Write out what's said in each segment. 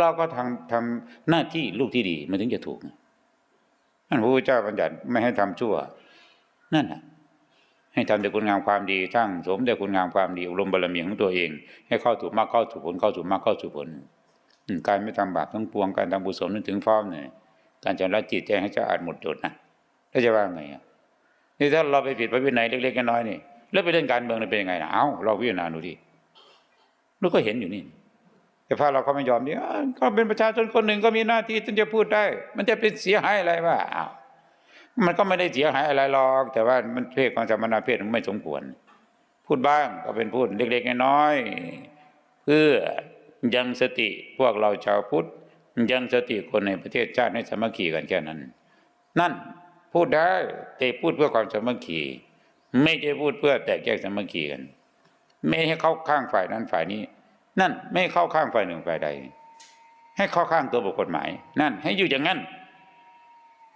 เราก็ทำทำหน้าที่ลูกที่ดีมันถึงจะถูกนั่นพระพุทธเจ้าบัญญัติไม่ให้ทำชั่ว นั่นน่ะ ให้ทำแต่คุณงามความดีทั้งสมแต่คุณงามความดีอบรมบารมีของตัวเอง ให้เข้าถูกมากเข้าถูกผลเข้าสู่มากเข้าสู่ผลการไม่ทำบาปทั้งปวงการทำบุญสมนึกถึงพร้อมเนี่ยการชำระจิตใจให้สะอาดหมดจดนะแล้วจะว่าไงอะนี่ถ้าเราไปผิดพระวินัยเล็กๆน้อยๆนี่ แล้วไปเล่นการเมืองเป็นยังไงนะเอ้าเราพิจารณาดูดิเราก็เห็นอยู่นี่ แต่พระเราเขาไม่ยอมนี่อ้าวก็เป็นประชาชนคนหนึ่งก็มีหน้าที่ที่จะพูดได้ มันจะเป็นเสียหายอะไรวะอ้าวมันก็ไม่ได้เสียหายอะไรหรอก แต่ว่ามันเพศความสมณเพศมันไม่สมควร พูดบ้างก็เป็นพูดเล็กๆน้อยๆเพื่อยังสติพวกเราชาวพุทธยังสติคนในประเทศชาติให้สามัคคีกันแค่นั้น นั่นพูดได้แต่พูดเพื่อความสามัคคีไม่ได้พูดเพื่อแตกแยกสามัคคีกัน ไม่ให้เข้าข้างฝ่ายนั้นฝ่ายนี้ นั่นไม่เข้าข้างฝ่ายหนึ่งฝ่ายใด ให้เข้าข้างตัวบุคคลหมาย นั่น ให้อยู่อย่างนั้น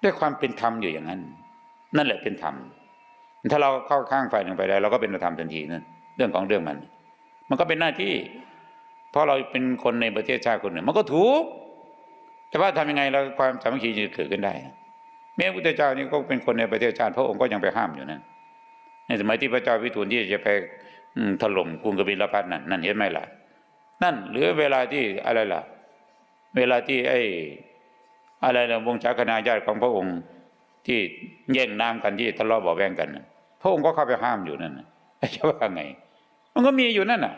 ด้วยความเป็นธรรมอยู่อย่างนั้น นั่นแหละเป็นธรรมถ้าเราเข้าข้างฝ่ายหนึ่งฝ่ายใดเราก็เป็นธรรมทันทีนั่นเรื่องของเรื่องมัน มันก็เป็นหน้าที่ เพราะเราเป็นคนในประเทศชาติคนหนึ่ง มันก็ถูกแต่ว่าทำยังไงเราความสามัคคีจะเกิดขึ้นได้แม้พระพุทธเจ้านี่ก็เป็นคนในประเทศชาติพระองค์ก็ยังไปห้ามอยู่นั่นในสมัยที่พระเจ้าวิทูลที่จะไปถล่มกรุงกบิลพัทนั่นนั่นเห็นไหมล่ะ นั่นหรือเวลาที่อะไรล่ะ เวลาที่ไอ้อะไรนะวงศาคณาญาติของพระองค์ที่แย่งน้ำกันที่ทะเลาะเบาะแวงกันพระองค์ก็เข้าไปห้ามอยู่นั่นน่ะจะว่าไง มันก็มีอยู่นั่นน่ะ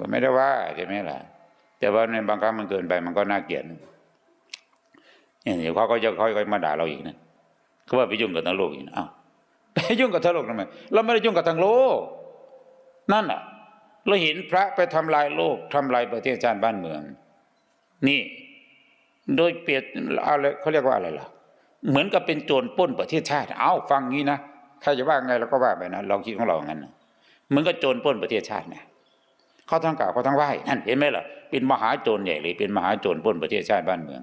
ก็ไม่ได้ว่าใช่ไหมล่ะ แต่ว่าในบางครั้งมันเกินไปมันก็น่าเกลียดเนี่ยเดี๋ยวเขาก็จะค่อยๆมาด่าเราอีกนะเขาว่าไปยุ่งกับทางโลกอีกนะอ้าวไปยุ่งกับทางโลกทำไมเราไม่ได้ยุ่งกับทางโลกนั่นอะ เราเห็นพระไปทำลายโลกทำลายประเทศชาติบ้านเมือง นี่ โดยเปรียบอะไรเขาเรียกว่าอะไรล่ะ เหมือนกับเป็นโจรป้นประเทศชาติ เอาฟังงี้นะใครจะว่าไงเราก็ว่าไปนะเราคิดของเราอย่างนั้นเหมือนกับโจรป้นประเทศชาตินะเขาทั้งกล่าวเขาทั้งไหว้นั่นเห็นไหมล่ะเป็นมหาโจรใหญ่เลยเป็นมหาโจรป้นประเทศชาติบ้านเมือง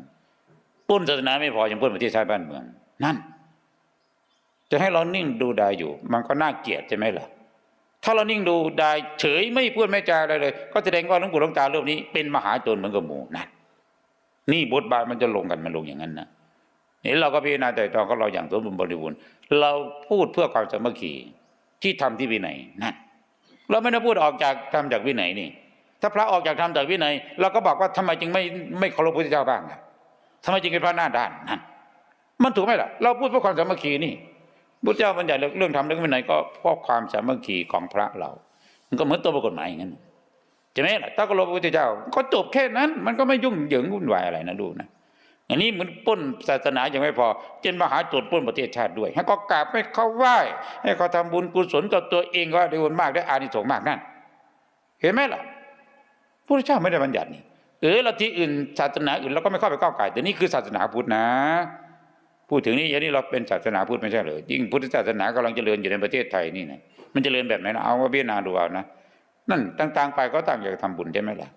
ป้นศาสนาไม่พอยังป้นประเทศชาติบ้านเมือง นั่น จะให้เรานิ่งดูดายอยู่ มันก็น่าเกลียดใช่ไหมล่ะ ถ้าเรานิ่งดูได้เฉยไม่พูดไม่จาอะไรเลย ก็แสดงว่าหลวงปู่หลวงตารูปนี้เป็นมหาโจรเหมือนกับหมูนั่นนี่บทบาทมันจะลงกันมันลงอย่างนั้นนะนี่เราก็พิจารณาแต่ตองของเราอย่างสมบูรณ์บริบูรณ์เราพูดเพื่อความสามัคคีที่ทำที่วินัยนั่นเราไม่ได้พูดออกจากทำจากวินัยนี่ ถ้าพระออกจากทำจากวินัยเราก็บอกว่าทำไมจึงไม่ไม่เคารพพระเจ้าบ้างอะทำไมจึงเป็นพระหน้าด้านนั่นมันถูกไหมล่ะ เราพูดเพื่อความสามัคคีนี่ พุทธเจ้าบัญญัติเรื่องทำเรื่องวินัยก็เพราะความสามัคคีของพระเรา มันก็เหมือนตัวกฎหมายอย่างนั้นใช่ไหมล่ะถ้าเคารพพระพุทธเจ้า ก็จบแค่นั้น มันก็ไม่ยุ่งเหยิงวุ่นวายอะไรนะดูนะอันนี้เหมือนป้นศาสนายังไม่พอเจนมหาโจรปล้นประเทศชาติด้วย ให้เขากราบให้เขาไหว้ให้เขาทำบุญกุศลกับตัวเองก็ได้บุญมากได้อานิสงส์มากนั่นเห็นไหมล่ะพระพุทธเจ้าไม่ได้บัญญัตินี่เออลัทธิอื่นศาสนาอื่นเราก็ไม่เข้าไปก้าวไก่แต่นี่คือศาสนาพุทธนะ พูดถึงนี่อย่างนี้เราเป็นศาสนาพุทธไม่ใช่เหรอยิ่งพุทธศาสนากำลังเจริญอยู่ในประเทศไทยนี่นะมันเจริญแบบไหนนะเอาว่าพิจารณาดูเอานะนั่นต่างๆไปก็ต่างอยากทำบุญใช่ไหมล่ะ